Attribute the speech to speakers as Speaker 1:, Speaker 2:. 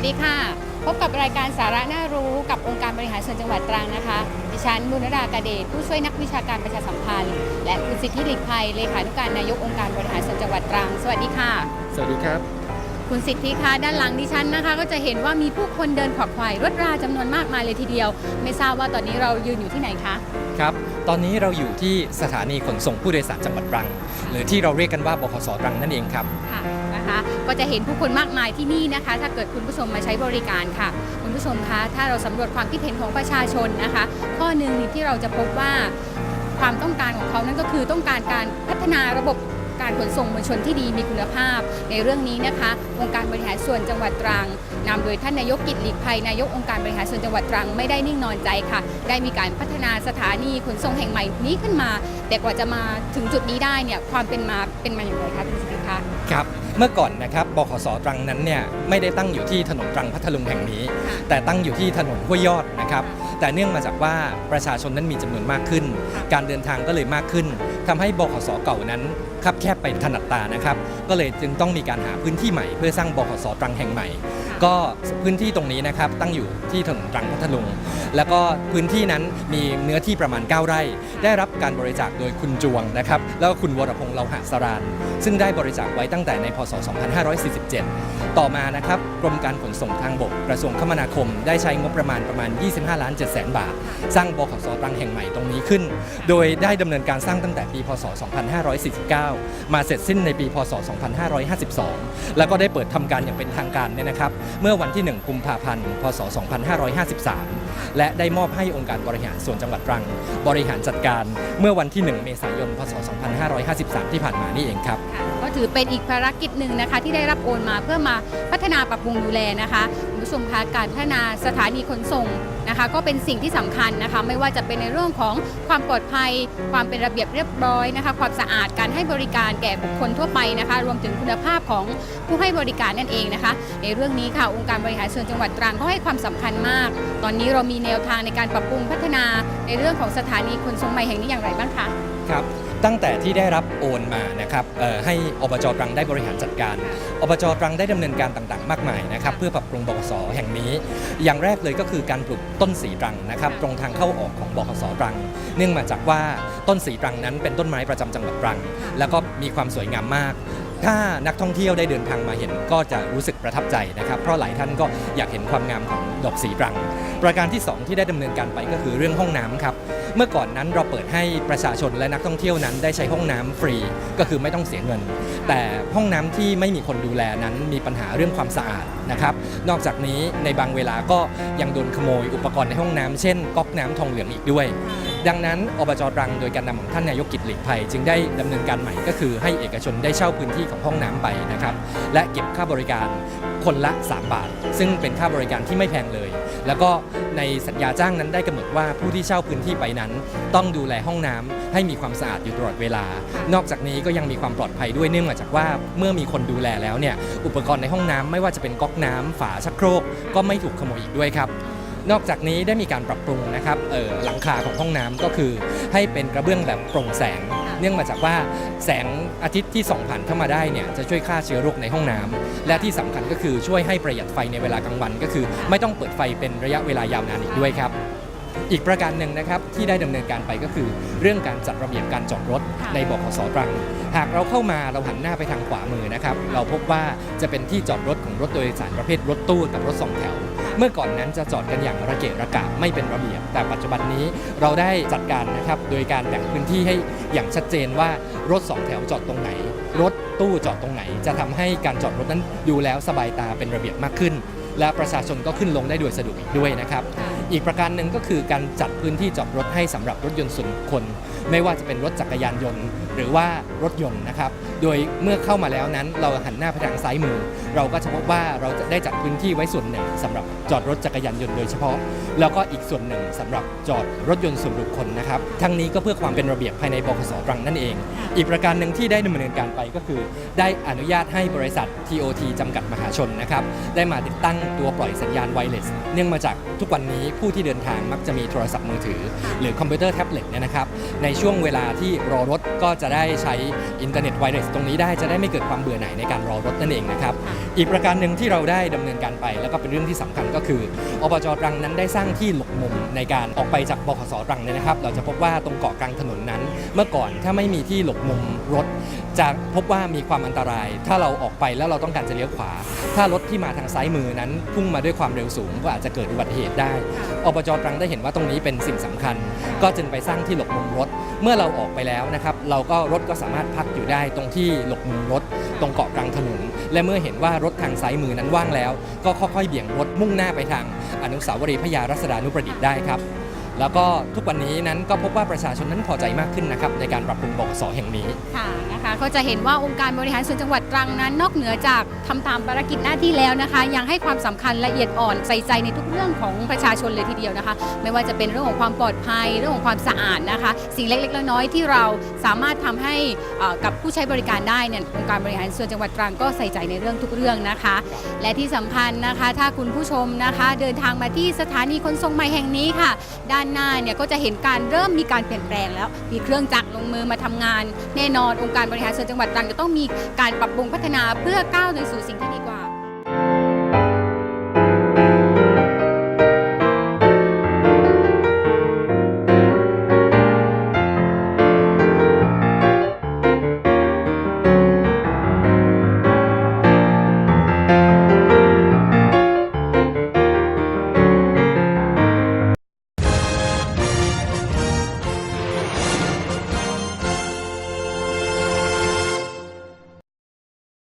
Speaker 1: วัสดีค่ะ พบกับรายการสาระน่ารู้กับองค์การบริหารส่วนจังหวัดตรังนะคะ ดิฉันบุญรดากาเดชผู้ช่วยนักวิชาการประชาสัมพันธ์ และคุณสิทธิหลีกภัยเลขานุการนายกองค์การบริหารส่วนจังหวัดตรัง สวัสดีค่ะ
Speaker 2: สวัสดีครับ
Speaker 1: คุณสิทธิคะด้านหลังดิฉันนะคะ ก็จะเห็นว่ามีผู้คนเดินขวักไขว่รถราจำนวนมากมายเลยทีเดียว ไม่ทราบว่าตอนนี้เรายืนอยู่ที่ไหนคะ
Speaker 2: ครับตอนนี้เราอยู่ที่สถานีขนส่งผู้โดยสารจังหวัดตรัง หรือที่เราเรียกกันว่าบขสตรังนั่นเองครับ
Speaker 1: ค่ะ นะคะ ก็จะเห็นผู้คนมากมายที่นี่นะคะ ถ้าเกิดคุณผู้ชมมาใช้บริการค่ะ คุณผู้ชมคะถ้าเราสำรวจความคิดเห็นของประชาชนนะคะ ข้อหนึ่งที่เราจะพบว่าความต้องการของเขานั่นก็คือต้องการการพัฒนาระบบการขนส่งมวลชนที่ดีมีคุณภาพ ในเรื่องนี้นะคะองค์การบริหารส่วนจังหวัดตรัง นำโดยท่านนายกกิจหลีกภัยนายกองค์การบริหารส่วนจังหวัดตรังไม่ได้นิ่งนอนใจค่ะ ได้มีการพัฒนาสถานีขนส่งแห่งใหม่นี้ขึ้นมา แต่กว่าจะมาถึงจุดนี้ได้เนี่ยความเป็นมาเป็นมาอย่างไรคะคุณสิทธิคะ
Speaker 2: ครับเมื่อก่อนนะครับบขสตรังนั้นเนี่ยไม่ได้ตั้งอยู่ที่ถนนตรังพัทลุงแห่งนี้
Speaker 1: ค่ะ
Speaker 2: แต่ตั้งอยู่ที่ถนนห้วยยอดนะครับแต่เนื่องมาจากว่าประชาชนนั้นมีจำนวนมากขึ้น
Speaker 1: ค่ะ
Speaker 2: การเดินทางก็เลยมากขึ้นทำให้บขสเก่านั้นคับแคบไปถนัดตานะครับก็เลยจึงต้องมีการหาพื้นที่ใหม่เพื่อสร้างบขสตรังแห่งใหม่ ก็พื้นที่ตรงนี้นะครับตั้งอยู่ที่ถนนรังพัทลุง แล้วก็พื้นที่นั้นมีเนื้อที่ประมาณ 9 ไร่ ได้รับการบริจาคโดยคุณจวงนะครับแล้วก็คุณวรพงษ์เลาหะสรานซึ่งได้บริจาคไว้ตั้งแต่ในพศ 2547 ต่อมานะครับกรมการขนส่งทางบกกระทรวงคมนาคม ได้ใช้งบประมาณประมาณ 25 ล้าน7แสนบาท สร้างบขสตรังแห่งใหม่ตรงนี้ขึ้น โดยได้ดำเนินการสร้างตั้งแต่ปีพศ 2549 มาเสร็จสิ้นในปีพศ 2552 แล้วก็ได้เปิดทำการอย่างเป็นทางการเนี่ยนะครับเมื่อวันที่ 1 กุมภาพันธ์ พศ 2553 และได้มอบให้องค์การบริหารส่วนจังหวัดตรัง บริหารจัดการเมื่อวันที่ 1 เมษายน พศ 2553 ที่ผ่านมานี่เองครับ
Speaker 1: ก็ถือเป็นอีกภารกิจหนึ่งนะคะที่ได้รับโอนมาเพื่อมาพัฒนาปรับปรุงดูแลนะคะคุณผู้ชมคะการพัฒนาสถานีขนส่ง นะคะก็เป็นสิ่งที่สำคัญนะคะ ไม่ว่าจะเป็นในเรื่องของความปลอดภัย ความเป็นระเบียบเรียบร้อยนะคะ ความสะอาดการให้บริการแก่บุคคลทั่วไปนะคะ รวมถึงคุณภาพของผู้ให้บริการนั่นเองนะคะ ในเรื่องนี้ค่ะองค์การบริหารส่วนจังหวัดตรังก็ให้ความสำคัญมาก ตอนนี้เรามีแนวทางในการปรับปรุงพัฒนาในเรื่องของสถานีขนส่งใหม่แห่งนี้อย่างไรบ้างคะ
Speaker 2: ครับ ตั้งแต่ที่ได้รับโอนมานะครับให้อบจตรังได้บริหารจัดการ อบจตรังได้ดำเนินการต่างๆ มากมายนะครับเพื่อปรับปรุงบกสแห่งนี้ อย่างแรกเลยก็คือการปลูกต้นสีตรังนะครับตรงทางเข้าออกของบกสตรัง เนื่องมาจากว่าต้นสีตรังนั้นเป็นต้นไม้ประจำจังหวัดตรัง แล้วก็มีความสวยงามมาก ถ้านักท่องเที่ยวได้เดินทางมาเห็นก็จะรู้สึกประทับใจนะครับ เพราะหลายท่านก็อยากเห็นความงามของดอกสีตรัง ประการที่ 2 ที่ได้ดำเนินการไปก็คือเรื่องห้องน้ำครับ เมื่อก่อนนั้นเราเปิดให้ประชาชนและนักท่องเที่ยวนั้นได้ใช้ห้องน้ำฟรีก็คือไม่ต้องเสียเงิน แต่ห้องน้ำที่ไม่มีคนดูแลนั้นมีปัญหาเรื่องความสะอาดนะครับ นอกจากนี้ในบางเวลาก็ยังโดนขโมยอุปกรณ์ในห้องน้ำเช่นก๊อกน้ำทองเหลืองอีกด้วยดังนั้นอบจตรังโดยการนำของท่านนายกกิจหลีกภัย จึงได้ดำเนินการใหม่ก็คือให้เอกชนได้เช่าพื้นที่ของห้องน้ำไปนะครับและเก็บค่าบริการคนละ 3 บาท ซึ่งเป็นค่าบริการที่ไม่แพงเลย แล้วก็ในสัญญาจ้างนั้นได้กำหนดว่าผู้ที่เช่าพื้นที่ไปนั้น ต้องดูแลห้องน้ำให้มีความสะอาดอยู่ตลอดเวลา นอกจากนี้ก็ยังมีความปลอดภัยด้วยเนื่องมาจากว่าเมื่อมีคนดูแลแล้วเนี่ยอุปกรณ์ในห้องน้ำไม่ว่าจะเป็นก๊อกน้ำฝาชักโครกก็ไม่ถูกขโมยอีกด้วยครับ นอกจากนี้ได้มีการปรับปรุงนะครับเอ่อหลังคาของห้องน้ำก็คือให้เป็นกระเบื้องแบบโปร่งแสง เนื่องมาจากว่าแสงอาทิตย์ที่ส่องผ่านเข้ามาได้เนี่ยจะช่วยฆ่าเชื้อโรคในห้องน้ำและที่สำคัญก็คือช่วยให้ประหยัดไฟในเวลากลางวัน ก็คือ ไม่ต้องเปิดไฟเป็นระยะเวลายาวนานอีกด้วยครับอีกประการหนึ่งนะครับที่ได้ดำเนินการไปก็คือ เรื่องการจัดระเบียบการจอดรถ
Speaker 1: ค่ะ
Speaker 2: ในบขสตรัง หากเราเข้ามาเราหันหน้าไปทางขวามือนะครับ เราพบว่าจะเป็นที่จอดรถของรถโดยสารประเภทรถตู้กับรถสองแถว เมื่อก่อนนั้นจะจอดกันอย่างระเกะระกะไม่เป็นระเบียบ แต่ปัจจุบันนี้เราได้จัดการนะครับโดยการแบ่งพื้นที่ให้อย่างชัดเจนว่ารถสองแถวจอดตรงไหน รถตู้จอดตรงไหน จะทำให้การจอดรถนั้นดูแล้วสบายตาเป็นระเบียบมากขึ้น และประชาชนก็ขึ้นลงได้โดยสะดวกอีกด้วยนะครับอีกประการหนึ่งก็คือการจัดพื้นที่จอดรถให้สำหรับรถยนต์ส่วนบุคคล ไม่ว่าจะเป็นรถจักรยานยนต์หรือว่ารถยนต์นะครับ โดยเมื่อเข้ามาแล้วนั้นเราหันหน้าไปทางซ้ายมือ เราก็จะพบว่าเราจะได้จัดพื้นที่ไว้ส่วนหนึ่งสำหรับจอดรถจักรยานยนต์โดยเฉพาะ แล้วก็อีกส่วนหนึ่งสำหรับจอดรถยนต์ส่วนบุคคลนะครับทั้งนี้ก็เพื่อความเป็นระเบียบภายในบขสตรังนั่นเอง อีกประการหนึ่งที่ได้ดำเนินการไปก็คือ ได้อนุญาตให้บริษัท TOT จำกัดมหาชนนะครับได้มาติดตั้งตัวปล่อยสัญญาณไวเลสเนื่องมาจากทุกวันนี้ผู้ที่เดินทางมักจะมีโทรศัพท์มือถือ หรือคอมพิวเตอร์แท็บเล็ตเนี่ยนะครับในช่วงเวลาที่รอรถก็จะได้ใช้อินเทอร์เน็ตไวเลสตรงนี้ได้จะได้ไม่เกิดความเบื่อหน่ายในการรอรถนั่นเองนะครับ อีกประการหนึ่งที่เราได้ดำเนินการไป แล้วก็เป็นเรื่องที่สำคัญก็คืออบจตรังนั้นได้สร้างที่หลบมุมในการออกไปจากบขสตรังเนี่ยนะครับ เราจะพบว่าตรงเกาะกลางถนนนั้น เมื่อก่อนถ้าไม่มีที่หลบมุมรถ จะพบว่ามีความอันตราย ถ้าเราออกไปแล้วเราต้องการจะเลี้ยวขวา ถ้ารถที่มาทางซ้ายมือนั้นพุ่งมาด้วยความเร็วสูงก็อาจจะเกิดอุบัติเหตุได้อบจตรังได้เห็นว่าตรงนี้เป็นสิ่งสำคัญ ก็จึงไปสร้างที่หลบมุมรถ เมื่อเราออกไปแล้วนะครับ เราก็รถก็สามารถพักอยู่ได้ตรงที่หลบมุมรถตรงเกาะกลางถนน และเมื่อเห็นว่ารถทางซ้ายมือนั้นว่างแล้ว ก็ค่อยๆเบี่ยงรถมุ่งหน้าไปทางอนุสาวรีย์พระยารัศดานุประดิษฐ์ได้ครับ แล้วก็ทุกวันนี้นั้นก็พบว่าประชาชนนั้นพอใจมากขึ้นนะครับในการปรับปรุงบกสแห่งนี้
Speaker 1: ค่ะนะคะก็จะเห็นว่าองค์การบริหารส่วนจังหวัดตรังนั้น นอกเหนือจากทำตามภารกิจหน้าที่แล้วนะคะ ยังให้ความสำคัญละเอียดอ่อนใส่ใจในทุกเรื่องของประชาชนเลยทีเดียวนะคะ ไม่ว่าจะเป็นเรื่องของความปลอดภัยเรื่องของความสะอาดนะคะ สิ่งเล็กๆน้อยๆที่เราสามารถทำให้กับผู้ใช้บริการได้เนี่ยองค์การบริหารส่วนจังหวัดตรังก็ใส่ใจในเรื่องทุกเรื่องนะคะ และที่สำคัญนะคะ ถ้าคุณผู้ชมนะคะ เดินทางมาที่สถานีขนส่งใหม่แห่งนี้ค่ะด้านหน้าเนี่ยก็จะเห็นการเริ่มมีการเปลี่ยนแปลงแล้ว มีเครื่องจักรลงมือมาทำงาน แน่นอนองค์การบริหารส่วนจังหวัดตรังจะต้องมีการปรับปรุงพัฒนาเพื่อก้าวไปสู่สิ่งที่ดีกว่า